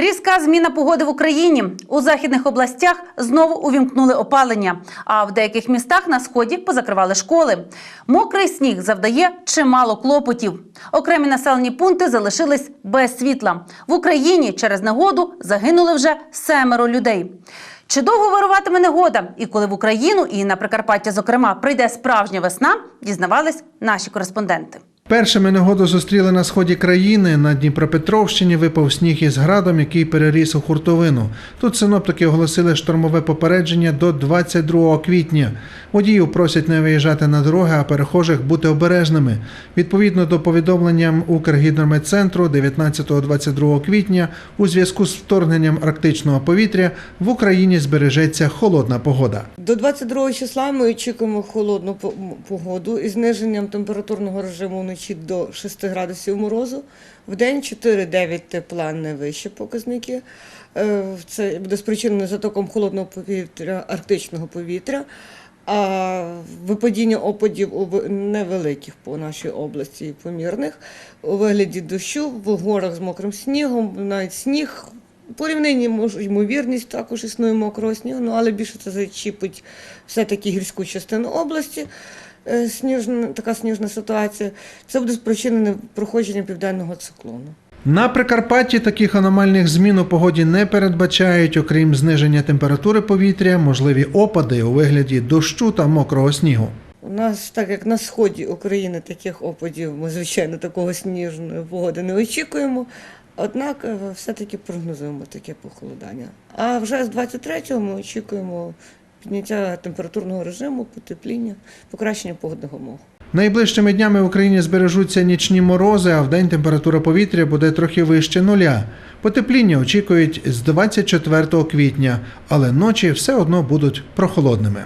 Різка зміна погоди в Україні. У західних областях знову увімкнули опалення, а в деяких містах на сході позакривали школи. Мокрий сніг завдає чимало клопотів. Окремі населені пункти залишились без світла. В Україні через негоду загинули вже семеро людей. Чи довго вируватиме негода? І коли в Україну і на Прикарпаття, зокрема, прийде справжня весна, дізнавались наші кореспонденти. Першими негоду зустріли на сході країни. На Дніпропетровщині випав сніг із градом, який переріс у хуртовину. Тут синоптики оголосили штормове попередження до 22 квітня. Водіїв просять не виїжджати на дороги, а перехожих бути обережними. Відповідно до повідомленням Укргідрометцентру 19-22 квітня у зв'язку з вторгненням арктичного повітря в Україні збережеться холодна погода. До 22 числа ми очікуємо холодну по- погоду із зниженням температурного режиму вночі до 6 градусів морозу. В день 4-9 тепла не вищі показники. Е, Це буде спричинено затоком холодного повітря, арктичного повітря. А випадіння опадів невеликих по нашій області помірних у вигляді дощу в горах з мокрим снігом, навіть сніг. Порівнянні ймовірність також існує мокрого снігу, ну але більше це зачіпить все-таки гірську частину області. Е, Сніжна, така сніжна ситуація. Це буде спричинене проходженням південного циклону. На Прикарпатті таких аномальних змін у погоді не передбачають, окрім зниження температури повітря, можливі опади у вигляді дощу та мокрого снігу. У нас, так як на сході України таких опадів, ми, звичайно, такого сніжної погоди не очікуємо. Однак е, все-таки прогнозуємо таке похолодання. А вже з 23-го ми очікуємо підняття температурного режиму, потепління, покращення погодних умов. Найближчими днями в Україні збережуться нічні морози, а вдень температура повітря буде трохи вище нуля. Потепління очікують з 24 квітня, але ночі все одно будуть прохолодними.